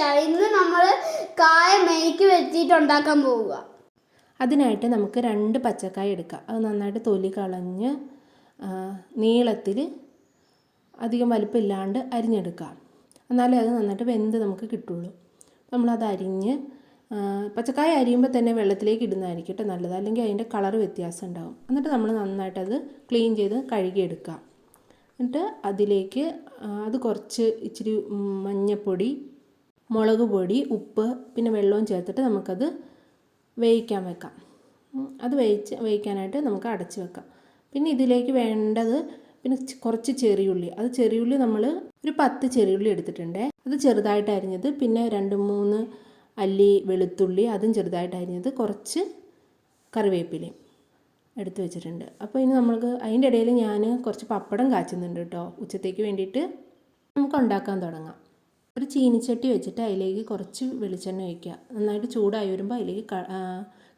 വിശേഷമാണ് ഇന്ന് നമ്മൾ കായ മേക്ക് വെച്ചിട്ട് ഉണ്ടാക്കാൻ പോവുക. അതിനായിട്ട് നമുക്ക് രണ്ട് പച്ചക്കായ എടുക്കാം. അത് നന്നായിട്ട് തൊലി കളഞ്ഞ് നീളത്തിൽ അധികം വലിപ്പമില്ലാണ്ട് അരിഞ്ഞെടുക്കാം. എന്നാലേ അത് നന്നായിട്ട് വെന്ത് നമുക്ക് കിട്ടുള്ളൂ. നമ്മളത് അരിഞ്ഞ് പച്ചക്കായ അരിയുമ്പോൾ തന്നെ വെള്ളത്തിലേക്ക് ഇടുന്നതായിരിക്കും കേട്ടോ നല്ലത്. അല്ലെങ്കിൽ അതിന്റെ കളർ വ്യത്യാസം ഉണ്ടാകും എന്നിട്ട് നമ്മൾ നന്നായിട്ടത് ക്ലീൻ ചെയ്ത് കഴുകിയെടുക്കാം. എന്നിട്ട് അതിലേക്ക് അത് കുറച്ച് ഇച്ചിരി മഞ്ഞൾപ്പൊടി മുളക് പൊടി ഉപ്പ് പിന്നെ വെള്ളവും ചേർത്തിട്ട് നമുക്കത് വേവിക്കാൻ വെക്കാം. അത് വേവിച്ച് വേവിക്കാനായിട്ട് നമുക്ക് അടച്ച് വെക്കാം. പിന്നെ ഇതിലേക്ക് വേണ്ടത് പിന്നെ കുറച്ച് ചെറിയുള്ളി. അത് ചെറിയുള്ളി നമ്മൾ ഒരു പത്ത് ചെറിയുള്ളി എടുത്തിട്ടുണ്ട്. അത് ചെറുതായിട്ട് അരിഞ്ഞത് പിന്നെ രണ്ട് മൂന്ന് അല്ലി വെളുത്തുള്ളി അതും ചെറുതായിട്ട് അരിഞ്ഞത് കുറച്ച് കറിവേപ്പിലയും എടുത്ത് വെച്ചിട്ടുണ്ട്. അപ്പോൾ ഇനി നമ്മൾക്ക് അതിന്റെ ഇടയിൽ ഞാൻ കുറച്ച് പപ്പടം കാച്ചുന്നുണ്ട് കേട്ടോ. ഉച്ചത്തേക്ക് വേണ്ടിയിട്ട് നമുക്ക് ഉണ്ടാക്കാൻ തുടങ്ങാം. ഒരു ചീനിച്ചട്ടി വെച്ചിട്ട് അതിലേക്ക് കുറച്ച് വെളിച്ചെണ്ണ ഒഴിക്കുക. നന്നായിട്ട് ചൂടായി വരുമ്പോൾ അതിലേക്ക്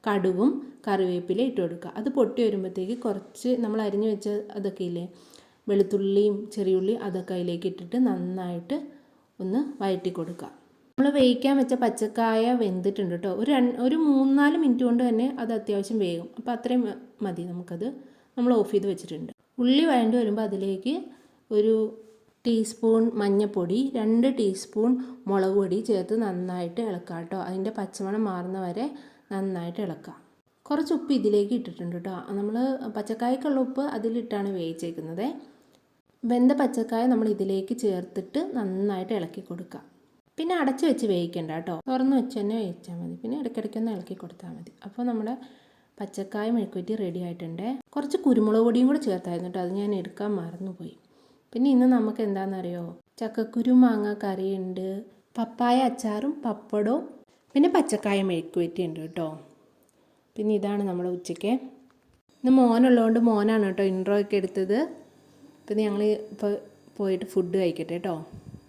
കടുകും കറിവേപ്പില ഇട്ട് കൊടുക്കുക. അത് പൊട്ടി വരുമ്പോഴത്തേക്ക് കുറച്ച് നമ്മൾ അരിഞ്ഞു വെച്ച അതൊക്കെ ഇല്ലേ? വെളുത്തുള്ളിയും ചെറിയുള്ളി അതൊക്കെ അതിലേക്ക് ഇട്ടിട്ട് നന്നായിട്ട് ഒന്ന് വഴറ്റി കൊടുക്കുക. നമ്മൾ വേവിക്കാൻ വെച്ച പച്ചക്കായ വെന്തിട്ടുണ്ട് കേട്ടോ. ഒരു ഒരു മൂന്നാൽ മിനിറ്റ് കൊണ്ട് തന്നെ അത് അത്യാവശ്യം വേകും. അപ്പോൾ അത്രയും മതി നമുക്കത്. നമ്മൾ ഓഫ് ചെയ്ത് വെച്ചിട്ടുണ്ട്. ഉള്ളി വഴണ്ടി വരുമ്പോൾ അതിലേക്ക് ഒരു ടീസ്പൂൺ മഞ്ഞൾപ്പൊടി രണ്ട് ടീസ്പൂൺ മുളക് പൊടി ചേർത്ത് നന്നായിട്ട് ഇളക്കാം കേട്ടോ. അതിന്റെ പച്ചമണം മാറുന്ന വരെ നന്നായിട്ട് ഇളക്കുക കുറച്ച് ഉപ്പ് ഇതിലേക്ക് ഇട്ടിട്ടുണ്ട് കേട്ടോ. നമ്മൾ പച്ചക്കായ്ക്കുള്ള ഉപ്പ് അതിലിട്ടാണ് വേവിച്ചേക്കുന്നത്. വെന്ത പച്ചക്കായ നമ്മൾ ഇതിലേക്ക് ചേർത്തിട്ട് നന്നായിട്ട് ഇളക്കി കൊടുക്കുക. പിന്നെ അടച്ചു വെച്ച് വേവിക്കണ്ട കേട്ടോ. തുറന്ന് വെച്ച് തന്നെ വേവിച്ചാൽ മതി. പിന്നെ ഇടയ്ക്കിടയ്ക്കൊന്ന് ഇളക്കി കൊടുത്താൽ മതി. അപ്പോൾ നമ്മുടെ പച്ചക്കായ മെഴുക്കുറ്റി റെഡി ആയിട്ടുണ്ട്. കുറച്ച് കുരുമുളക് പൊടിയും കൂടെ ചേർത്തായിരുന്നു കേട്ടോ. അത് ഞാൻ എടുക്കാൻ മറന്നുപോയി. പിന്നെ ഇന്ന് നമുക്ക് എന്താണെന്നറിയോ? ചക്കക്കുരു മാങ്ങ കറിയുണ്ട്. പപ്പായ അച്ചാറും പപ്പടവും. പിന്നെ പച്ചക്കായ മെഴുക്കുവറ്റി ഉണ്ട് കേട്ടോ. പിന്നെ ഇതാണ് നമ്മുടെ ഉച്ചയ്ക്ക്. ഇന്ന് മോനുള്ളതുകൊണ്ട് മോനാണ് കേട്ടോ ഇൻട്രോ ഒക്കെ എടുത്തത്. പിന്നെ ഞങ്ങൾ ഇപ്പോൾ പോയിട്ട് ഫുഡ് കഴിക്കട്ടെ കേട്ടോ.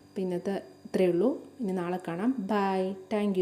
അപ്പോൾ ഇന്നത്തെ ഇത്രയേ ഉള്ളൂ. ഇനി നാളെ കാണാം. Bye thank